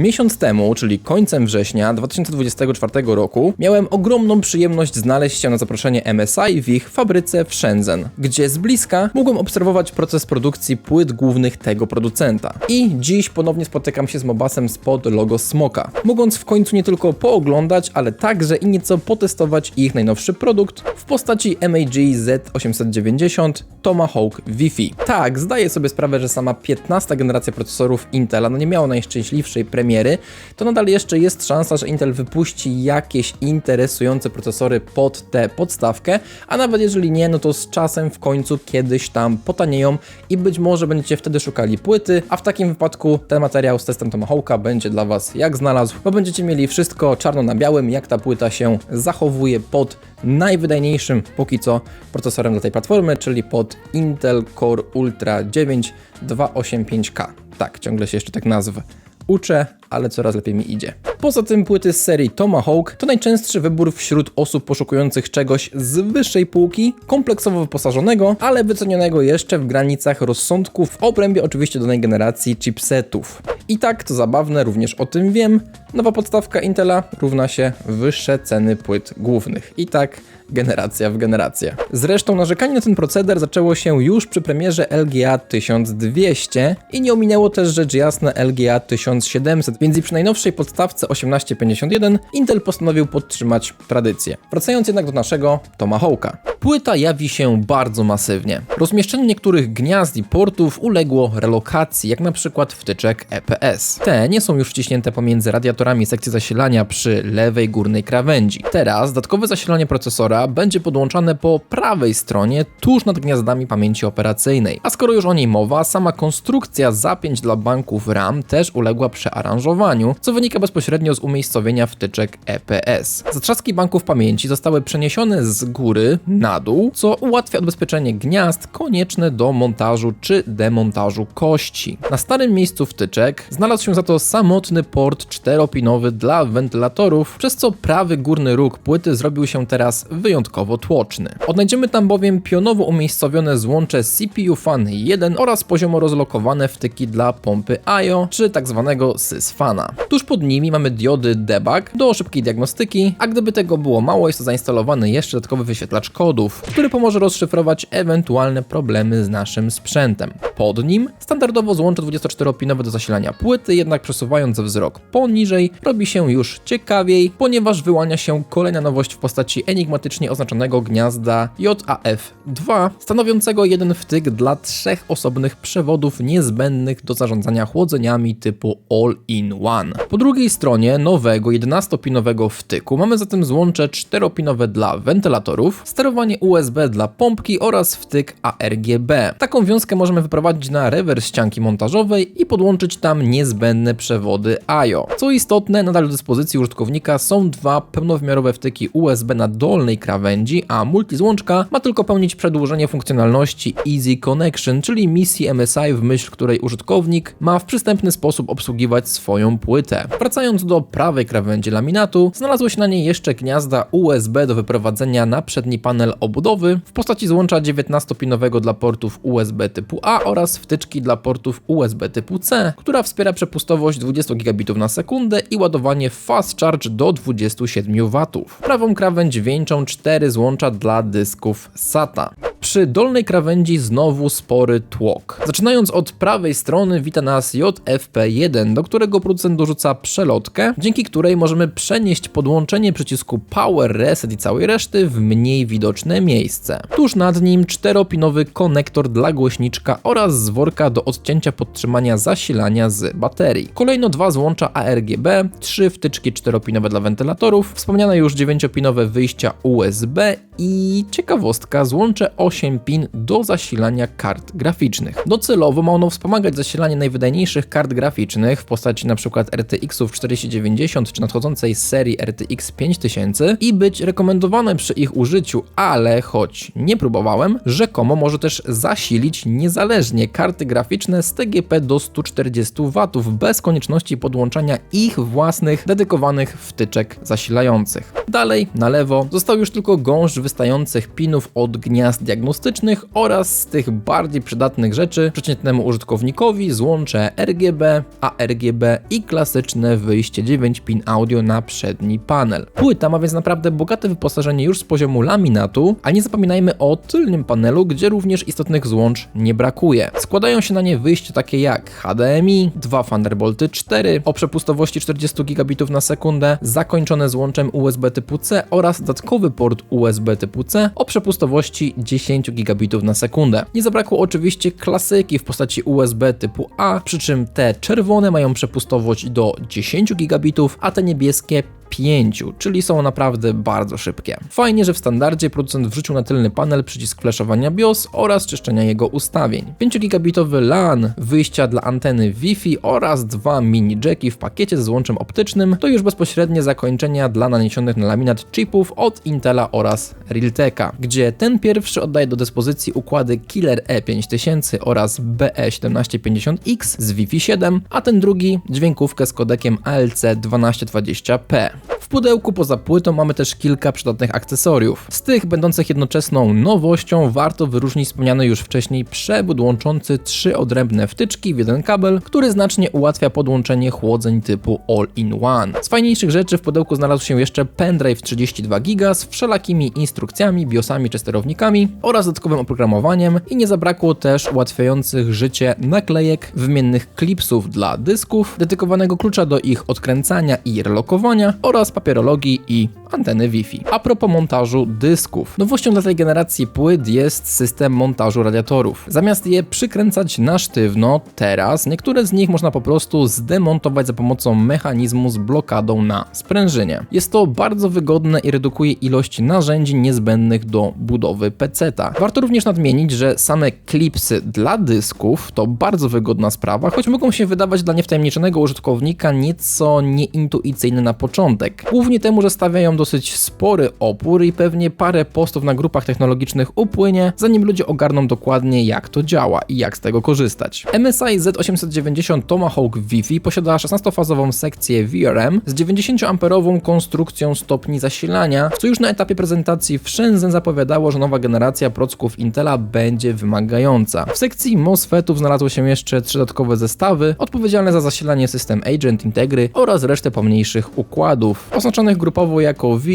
Miesiąc temu, czyli końcem września 2024 roku, miałem ogromną przyjemność znaleźć się na zaproszenie MSI w ich fabryce w Shenzhen, gdzie z bliska mogłem obserwować proces produkcji płyt głównych tego producenta. I dziś ponownie spotykam się z Mobasem spod logo Smoka, mogąc w końcu nie tylko pooglądać, ale także i nieco potestować ich najnowszy produkt w postaci MAG Z890 Tomahawk Wi-Fi. Tak, zdaję sobie sprawę, że sama 15 generacja procesorów Intela no nie miała najszczęśliwszej premiery, to nadal jeszcze jest szansa, że Intel wypuści jakieś interesujące procesory pod tę podstawkę, a nawet jeżeli nie, no to z czasem w końcu kiedyś tam potanieją i być może będziecie wtedy szukali płyty, a w takim wypadku ten materiał z testem Tomahawka będzie dla Was jak znalazł, bo będziecie mieli wszystko czarno na białym, jak ta płyta się zachowuje pod najwydajniejszym póki co procesorem dla tej platformy, czyli pod Intel Core Ultra 9 285K. Tak, ciągle się jeszcze tak nazwę. Uczę, ale coraz lepiej mi idzie. Poza tym płyty z serii Tomahawk to najczęstszy wybór wśród osób poszukujących czegoś z wyższej półki, kompleksowo wyposażonego, ale wycenionego jeszcze w granicach rozsądku w obrębie oczywiście danej generacji chipsetów. I tak, to zabawne, również o tym wiem, nowa podstawka Intela równa się wyższe ceny płyt głównych. I tak generacja w generację. Zresztą narzekanie na ten proceder zaczęło się już przy premierze LGA 1200 i nie ominęło też rzecz jasna LGA 1700, więc i przy najnowszej podstawce 1851 Intel postanowił podtrzymać tradycję. Wracając jednak do naszego Tomahawka. Płyta jawi się bardzo masywnie. Rozmieszczenie niektórych gniazd i portów uległo relokacji, jak na przykład wtyczek EPS. Te nie są już wciśnięte pomiędzy radiatorami sekcji zasilania przy lewej górnej krawędzi. Teraz dodatkowe zasilanie procesora będzie podłączane po prawej stronie, tuż nad gniazdami pamięci operacyjnej. A skoro już o niej mowa, sama konstrukcja zapięć dla banków RAM też uległa przearanżowaniu, co wynika bezpośrednio z umiejscowienia wtyczek EPS. Zatrzaski banków pamięci zostały przeniesione z góry na dół, co ułatwia odbezpieczenie gniazd konieczne do montażu czy demontażu kości. Na starym miejscu wtyczek znalazł się za to samotny port czteropinowy dla wentylatorów, przez co prawy górny róg płyty zrobił się teraz wyjątkowo tłoczny. Odnajdziemy tam bowiem pionowo umiejscowione złącze CPU Fan 1 oraz poziomo rozlokowane wtyki dla pompy IO czy tak zwanego sysfana. Tuż pod nimi mamy diody debug do szybkiej diagnostyki, a gdyby tego było mało, jest to zainstalowany jeszcze dodatkowy wyświetlacz kodów, który pomoże rozszyfrować ewentualne problemy z naszym sprzętem. Pod nim standardowo złącze 24-pinowe do zasilania płyty, jednak przesuwając wzrok poniżej robi się już ciekawiej, ponieważ wyłania się kolejna nowość w postaci enigmatycznie oznaczonego gniazda JAF2, stanowiącego jeden wtyk dla trzech osobnych przewodów niezbędnych do zarządzania chłodzeniami typu All-in-One. Po drugiej stronie nowego 11-pinowego wtyku mamy zatem złącze 4-pinowe dla wentylatorów, sterowanie USB dla pompki oraz wtyk ARGB. Taką wiązkę możemy wyprowadzić na rewers ścianki montażowej i podłączyć tam niezbędne przewody IO. Co istotne, nadal do dyspozycji użytkownika są dwa pełnowymiarowe wtyki USB na dolnej krawędzi, a multizłączka ma tylko pełnić przedłużenie funkcjonalności Easy Connection, czyli misji MSI, w myśl której użytkownik ma w przystępny sposób obsługiwać swoją płytę. Wracając do prawej krawędzi laminatu, znalazły się na niej jeszcze gniazda USB do wyprowadzenia na przedni panel obudowy w postaci złącza 19-pinowego dla portów USB typu A oraz wtyczki dla portów USB typu C, która wspiera przepustowość 20 gigabitów na sekundę i ładowanie fast charge do 27 W. Prawą krawędź wieńczą cztery złącza dla dysków SATA. Przy dolnej krawędzi znowu spory tłok. Zaczynając od prawej strony wita nas JFP1, do którego producent dorzuca przelotkę, dzięki której możemy przenieść podłączenie przycisku Power Reset i całej reszty w mniej widoczne miejsce. Tuż nad nim czteropinowy konektor dla głośniczka oraz zworka do odcięcia podtrzymania zasilania z baterii. Kolejno dwa złącza ARGB, trzy wtyczki czteropinowe dla wentylatorów, wspomniane już dziewięciopinowe wyjścia USB i ciekawostka, złącze 8 pin do zasilania kart graficznych. Docelowo ma ono wspomagać zasilanie najwydajniejszych kart graficznych w postaci np. RTX-ów 4090 czy nadchodzącej serii RTX 5000 i być rekomendowane przy ich użyciu, ale choć nie próbowałem, rzekomo może też zasilić niezależnie karty graficzne z TGP do 140 W bez konieczności podłączania ich własnych dedykowanych wtyczek zasilających. Dalej, na lewo, został już tylko gąszcz wystających pinów od gniazd diagnostycznych oraz z tych bardziej przydatnych rzeczy przeciętnemu użytkownikowi złącze RGB, ARGB i klasyczne wyjście 9 pin audio na przedni panel. Płyta ma więc naprawdę bogate wyposażenie już z poziomu laminatu, a nie zapominajmy o tylnym panelu, gdzie również istotnych złącz nie brakuje. Składają się na nie wyjścia takie jak HDMI, dwa Thunderbolty 4 o przepustowości 40 gigabitów na sekundę, zakończone złączem USB typu C oraz dodatkowy port USB typu C o przepustowości 10 gigabitów na sekundę. Nie zabrakło oczywiście klasyki w postaci USB typu A, przy czym te czerwone mają przepustowość do 10 gigabitów, a te niebieskie 5, czyli są naprawdę bardzo szybkie. Fajnie, że w standardzie producent wrzucił na tylny panel przycisk flashowania BIOS oraz czyszczenia jego ustawień. 5 gigabitowy LAN, wyjścia dla anteny Wi-Fi oraz dwa mini jacki w pakiecie z złączem optycznym to już bezpośrednie zakończenia dla naniesionych na laminat chipów od Intela oraz Realteka, gdzie ten pierwszy oddaje do dyspozycji układy Killer E5000 oraz BE1750X z Wi-Fi 7, a ten drugi dźwiękówkę z kodekiem ALC 1220p. W pudełku poza płytą mamy też kilka przydatnych akcesoriów. Z tych będących jednoczesną nowością warto wyróżnić wspomniany już wcześniej przewód łączący trzy odrębne wtyczki w jeden kabel, który znacznie ułatwia podłączenie chłodzeń typu all-in-one. Z fajniejszych rzeczy w pudełku znalazł się jeszcze pendrive 32 GB z wszelakimi instrukcjami, biosami czy sterownikami oraz dodatkowym oprogramowaniem i nie zabrakło też ułatwiających życie naklejek, wymiennych klipsów dla dysków, dedykowanego klucza do ich odkręcania i relokowania oraz papierologii i anteny Wi-Fi. A propos montażu dysków. Nowością dla tej generacji płyt jest system montażu radiatorów. Zamiast je przykręcać na sztywno, teraz niektóre z nich można po prostu zdemontować za pomocą mechanizmu z blokadą na sprężynie. Jest to bardzo wygodne i redukuje ilość narzędzi niezbędnych do budowy PC-ta. Warto również nadmienić, że same klipsy dla dysków to bardzo wygodna sprawa, choć mogą się wydawać dla niewtajemniczonego użytkownika nieco nieintuicyjne na początek. Głównie temu, że stawiają dosyć spory opór i pewnie parę postów na grupach technologicznych upłynie, zanim ludzie ogarną dokładnie jak to działa i jak z tego korzystać. MSI Z890 Tomahawk Wi-Fi posiada 16-fazową sekcję VRM z 90A konstrukcją stopni zasilania, co już na etapie prezentacji w Shenzhen zapowiadało, że nowa generacja procków Intela będzie wymagająca. W sekcji MOSFETów znalazły się jeszcze trzy dodatkowe zestawy odpowiedzialne za zasilanie system Agent Integry oraz resztę pomniejszych układów, oznaczonych grupowo jako V,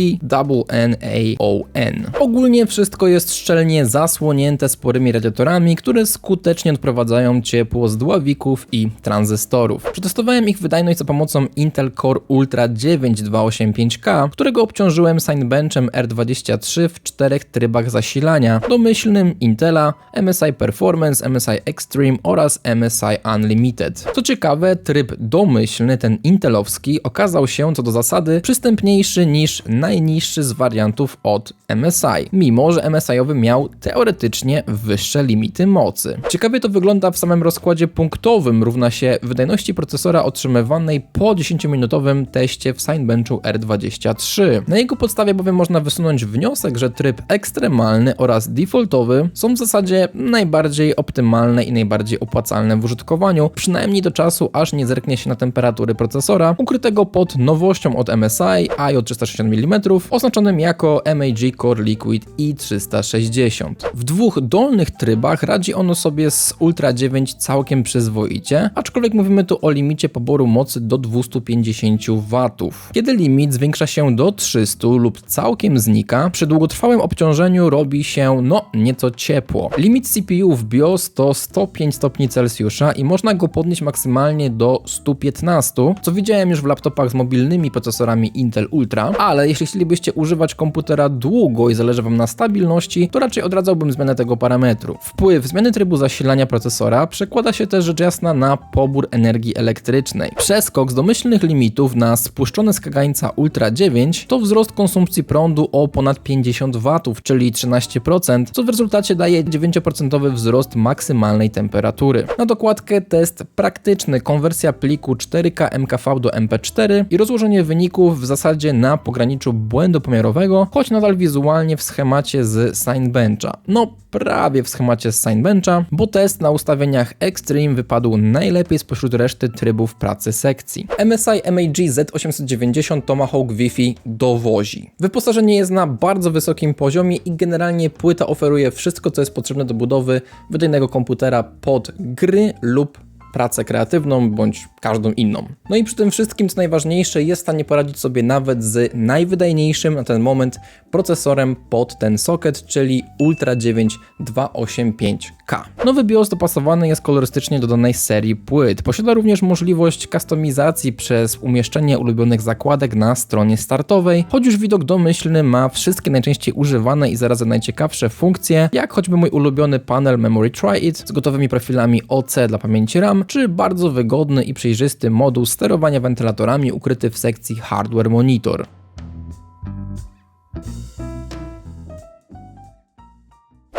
N, A, O, N. Ogólnie wszystko jest szczelnie zasłonięte sporymi radiatorami, które skutecznie odprowadzają ciepło z dławików i tranzystorów. Przetestowałem ich wydajność za pomocą Intel Core Ultra 9285K, którego obciążyłem Signbenchem R23 w czterech trybach zasilania, domyślnym Intela, MSI Performance, MSI Extreme oraz MSI Unlimited. Co ciekawe, tryb domyślny, ten intelowski, okazał się co do zasady przystępniejszy niż najniższy z wariantów od MSI, mimo że MSI-owy miał teoretycznie wyższe limity mocy. Ciekawie to wygląda w samym rozkładzie punktowym, równa się wydajności procesora otrzymywanej po 10-minutowym teście w Signbenchu R23. Na jego podstawie bowiem można wysunąć wniosek, że tryb ekstremalny oraz defaultowy są w zasadzie najbardziej optymalne i najbardziej opłacalne w użytkowaniu, przynajmniej do czasu, aż nie zerknie się na temperatury procesora, ukrytego pod nowością od MSI IO 360 mm, oznaczonym jako MAG Core Liquid i360. W dwóch dolnych trybach radzi ono sobie z Ultra 9 całkiem przyzwoicie, aczkolwiek mówimy tu o limicie poboru mocy do 250 W. Kiedy limit zwiększa się do 300 lub całkiem znika, przy długotrwałym obciążeniu robi się no nieco ciepło. Limit CPU w BIOS to 105 stopni Celsjusza i można go podnieść maksymalnie do 115, co widziałem już w laptopach z mobilnymi procesorami Intel Ultra, ale jeśli chcielibyście używać komputera długo i zależy Wam na stabilności, to raczej odradzałbym zmianę tego parametru. Wpływ zmiany trybu zasilania procesora przekłada się też rzecz jasna na pobór energii elektrycznej. Przeskok z domyślnych limitów na spuszczone z kagańca Ultra 9 to wzrost konsumpcji prądu o ponad 50 W, czyli 13%, co w rezultacie daje 9% wzrost maksymalnej temperatury. Na dokładkę test praktyczny, konwersja pliku 4K MKV do MP4 i rozłożenie wyników w zasadzie na pograniczu błędu pomiarowego, choć nadal wizualnie w schemacie z Signbencha. No, prawie w schemacie z Signbencha, bo test na ustawieniach Extreme wypadł najlepiej spośród reszty trybów pracy sekcji. MSI MAG Z890 Tomahawk Wi-Fi dowozi. Wyposażenie jest na bardzo wysokim poziomie i generalnie płyta oferuje wszystko, co jest potrzebne do budowy wydajnego komputera pod gry lub pracę kreatywną bądź każdą inną. No i przy tym wszystkim, co najważniejsze, jest w stanie poradzić sobie nawet z najwydajniejszym na ten moment procesorem pod ten socket, czyli Ultra 9 285K. Nowy BIOS dopasowany jest kolorystycznie do danej serii płyt. Posiada również możliwość kustomizacji przez umieszczenie ulubionych zakładek na stronie startowej, choć już widok domyślny ma wszystkie najczęściej używane i zarazem najciekawsze funkcje, jak choćby mój ulubiony panel Memory Try It z gotowymi profilami OC dla pamięci RAM, czy bardzo wygodny i przejrzysty moduł sterowania wentylatorami ukryty w sekcji Hardware Monitor.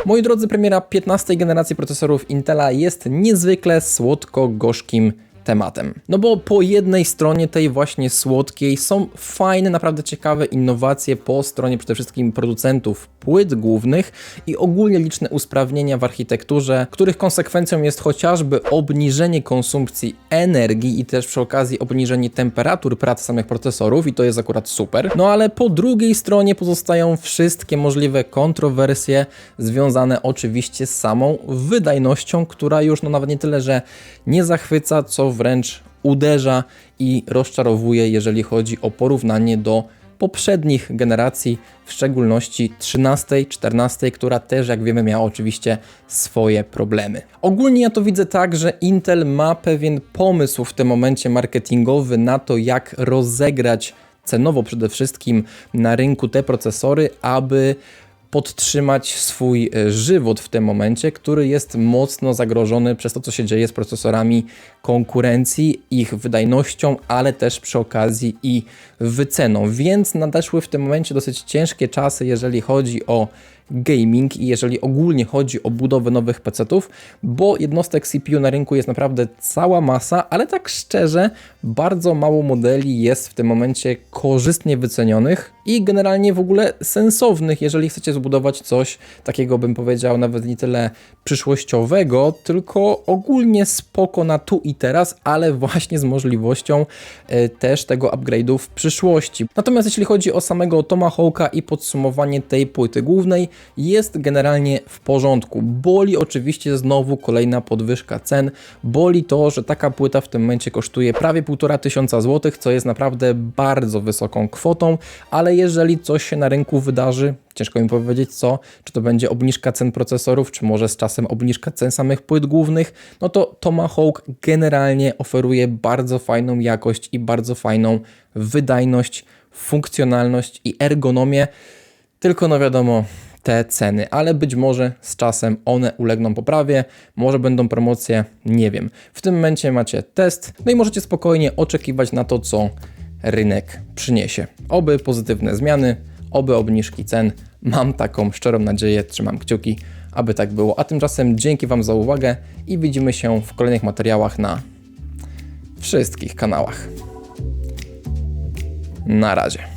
Moi drodzy, premiera 15 generacji procesorów Intela jest niezwykle słodko-gorzkim tematem. No bo po jednej stronie tej właśnie słodkiej są fajne, naprawdę ciekawe innowacje po stronie przede wszystkim producentów płyt głównych i ogólnie liczne usprawnienia w architekturze, których konsekwencją jest chociażby obniżenie konsumpcji energii i też przy okazji obniżenie temperatur pracy samych procesorów i to jest akurat super. No ale po drugiej stronie pozostają wszystkie możliwe kontrowersje związane oczywiście z samą wydajnością, która już no nawet nie tyle, że nie zachwyca, co wręcz uderza i rozczarowuje, jeżeli chodzi o porównanie do poprzednich generacji, w szczególności 13, 14, która też, jak wiemy, miała oczywiście swoje problemy. Ogólnie ja to widzę tak, że Intel ma pewien pomysł w tym momencie marketingowy na to, jak rozegrać cenowo przede wszystkim na rynku te procesory, aby podtrzymać swój e, żywot w tym momencie, który jest mocno zagrożony przez to, co się dzieje z procesorami konkurencji, ich wydajnością, ale też przy okazji i wyceną. Więc nadeszły w tym momencie dosyć ciężkie czasy, jeżeli chodzi o gaming i jeżeli ogólnie chodzi o budowę nowych PC-ów, bo jednostek CPU na rynku jest naprawdę cała masa, ale tak szczerze, bardzo mało modeli jest w tym momencie korzystnie wycenionych i generalnie w ogóle sensownych, jeżeli chcecie zbudować coś takiego, bym powiedział, nawet nie tyle przyszłościowego, tylko ogólnie spoko na tu i teraz, ale właśnie z możliwością e, też tego upgrade'u w przyszłości. Natomiast jeśli chodzi o samego Tomahawka i podsumowanie tej płyty głównej, jest generalnie w porządku. Boli oczywiście znowu kolejna podwyżka cen. Boli to, że taka płyta w tym momencie kosztuje prawie 1,5 tysiąca złotych, co jest naprawdę bardzo wysoką kwotą, ale jeżeli coś się na rynku wydarzy, ciężko mi powiedzieć co, czy to będzie obniżka cen procesorów, czy może z czasem obniżka cen samych płyt głównych, no to Tomahawk generalnie oferuje bardzo fajną jakość i bardzo fajną wydajność, funkcjonalność i ergonomię. Tylko no wiadomo, te ceny, ale być może z czasem one ulegną poprawie, może będą promocje, nie wiem. W tym momencie macie test, no i możecie spokojnie oczekiwać na to, co rynek przyniesie. Oby pozytywne zmiany, oby obniżki cen. Mam taką szczerą nadzieję, trzymam kciuki, aby tak było. A tymczasem dzięki Wam za uwagę i widzimy się w kolejnych materiałach na wszystkich kanałach. Na razie.